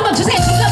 한번 주세요.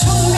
সঙ্গ